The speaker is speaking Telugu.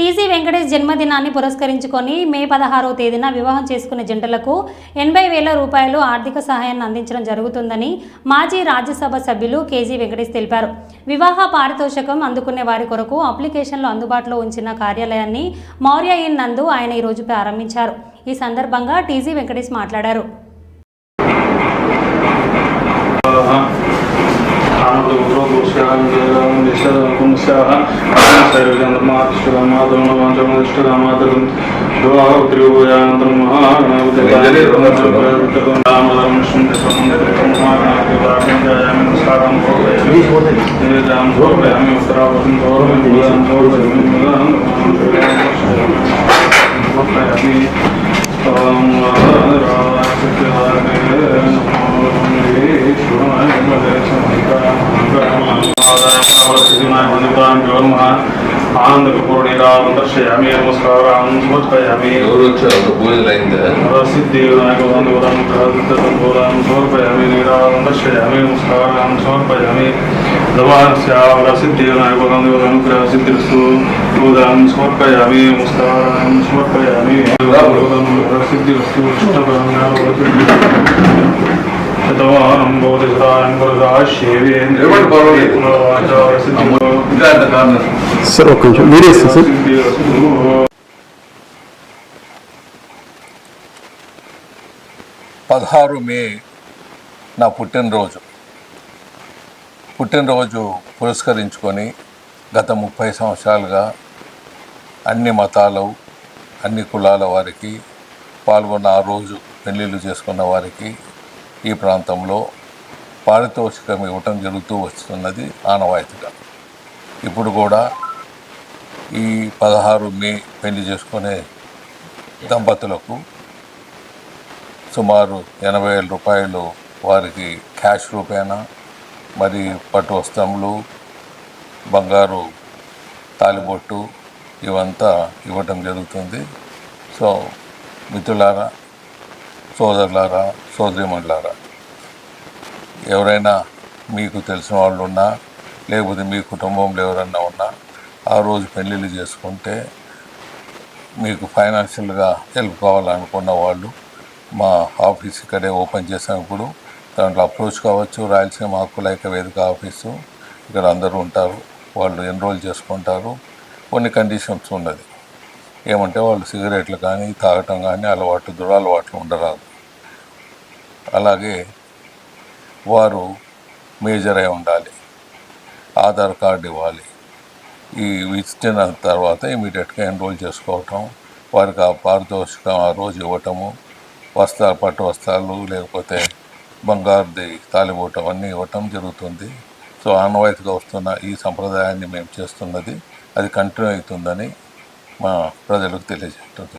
టీజీ వెంకటేష్ జన్మదినాన్ని పురస్కరించుకొని మే పదహారవ తేదీన వివాహం చేసుకునే జంటలకు ఎనభై వేల రూపాయలు ఆర్థిక సహాయాన్ని అందించడం జరుగుతుందని మాజీ రాజ్యసభ సభ్యులు కేజీ వెంకటేష్ తెలిపారు వివాహ పారితోషికం అందుకునే వారి కొరకు అప్లికేషన్లు అందుబాటులో ఉంచిన కార్యాలయాన్ని మౌర్య ఇన్ నందు ఆయన ఈరోజు ప్రారంభించారు ఈ సందర్భంగా టీజీ వెంకటేష్ మాట్లాడారు ईशाः सर्वचन्द्रमातिष्ठितम् आदमो पञ्चमधिष्ठितम् आदरम् द्वाहोत्रिभुजानन्तरं महागणपतिरामदं विष्णुसमुद्रकमहागणाभिवाकञ्जायामिसारं भोगयां भोगयामि उत्तरापदं भोगयामि भोगयामि भोगयामि ॐ राजकृष्णाय नमो नमः सुतां नमः आनन्दकपूर्णिरां दर्शयामि नमस्कारां समर्पयामि। सिद्धिविनायकवन्दोदं कृतम्बोदां समर्पयामि नीरां दर्शयामि नमस्कारां समर्पयामि। दवास्यावरसिद्धिविनायकवन्दोदं कृतसिद्धिस्तु ोदां समर्पयामि नमस्कारां समर्पयामि। सिद्धिस्तु कृष्णब्रह्म्या भवति सदानं भवति। सदानं पुरदाश्येवेन्द्रवाचारसिद्धिं సార్ ఒక్క నిమిషం. మీరే ఇస్తారు సార్. పదహారు మే నా పుట్టినరోజు. పుట్టినరోజు పురస్కరించుకొని గత ముప్పై సంవత్సరాలుగా అన్ని మతాలు అన్ని కులాల వారికి పాల్గొన్న ఆ రోజు పెళ్ళిళ్ళు చేసుకున్న వారికి ఈ ప్రాంతంలో పారితోషికం ఇవ్వటం జరుగుతూ వస్తున్నది ఆనవాయితీగా. ఇప్పుడు కూడా ఈ పదహారు మే పెళ్ళి చేసుకునే దంపతులకు సుమారు ఎనభై వేల రూపాయలు వారికి క్యాష్ రూపేణా మరి పట్టు వస్త్రములు బంగారు తాలిబొట్టు ఇవంతా ఇవ్వటం జరుగుతుంది. సో మిత్రులారా సోదరులారా సోదరిమణులారా ఎవరైనా మీకు తెలిసిన వాళ్ళు ఉన్నా లేకపోతే మీ కుటుంబంలో ఎవరన్నా ఉన్నా ఆ రోజు పెళ్ళిళ్ళు చేసుకుంటే మీకు ఫైనాన్షియల్గా హెల్ప్ కావాలనుకున్న వాళ్ళు మా ఆఫీస్ ఇక్కడే ఓపెన్ చేసినప్పుడు దాంట్లో అప్రోచ్ కావచ్చు. రాయలసీమ హక్కుల ఐక్య వేదిక ఆఫీసు ఇక్కడ అందరూ ఉంటారు. వాళ్ళు ఎన్రోల్ చేసుకుంటారు. కొన్ని కండిషన్స్ ఉన్నది. ఏమంటే వాళ్ళు సిగరెట్లు కానీ తాగటం కానీ అలవాట్లు దురలవాట్లు ఉండరాదు. అలాగే వారు మేజర్ అయి ఉండాలి. ఆధార్ కార్డు ఇవ్వాలి. ఈ ఇచ్చిన తర్వాత ఇమీడియట్గా ఎన్రోల్ చేసుకోవటం వారికి ఆ పారితోషికం ఆ రోజు ఇవ్వటము వస్త్రాలు పట్టు వస్త్రాలు లేకపోతే బంగారుది తాలిబోటం అన్నీ ఇవ్వటం జరుగుతుంది. సో ఆనవాయితీగా వస్తున్న ఈ సంప్రదాయాన్ని మేము చేస్తున్నది అది కంటిన్యూ అవుతుందని మా ప్రజలకు తెలియజేస్తుంది